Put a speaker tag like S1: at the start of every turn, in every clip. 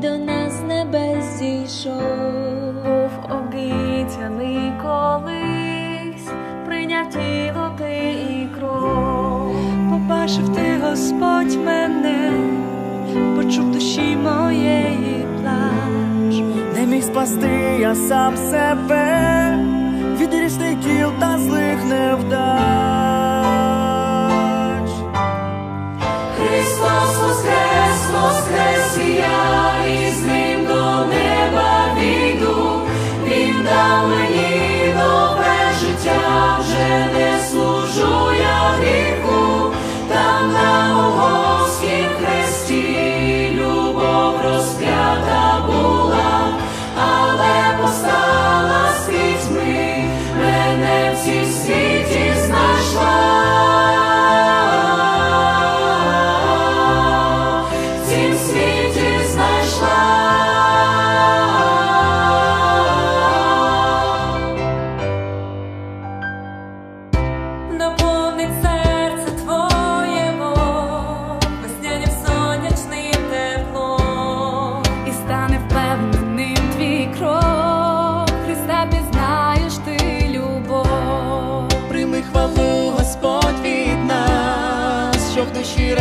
S1: ти до нас з небес зійшов.
S2: був обіцяний колись, прийняв тіло ти і кров.
S3: Побачив ти, Господь, мене, почув душі моєї плач.
S4: Не міг спасти я сам себе від різних діл та злих невдач.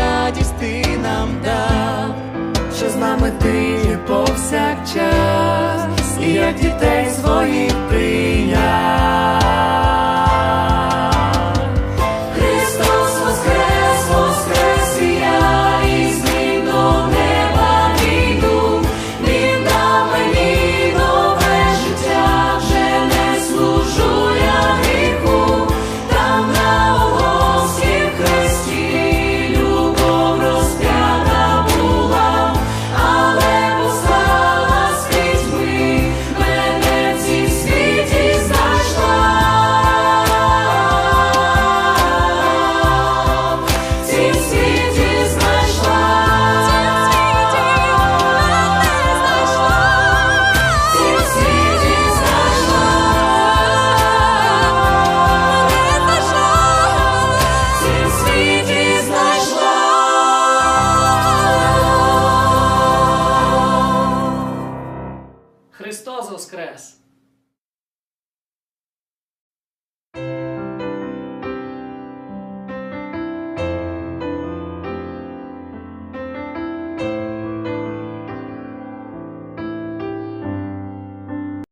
S4: Радість ти нам дав, що з нами ти є повсякчас, Христос Воскрес!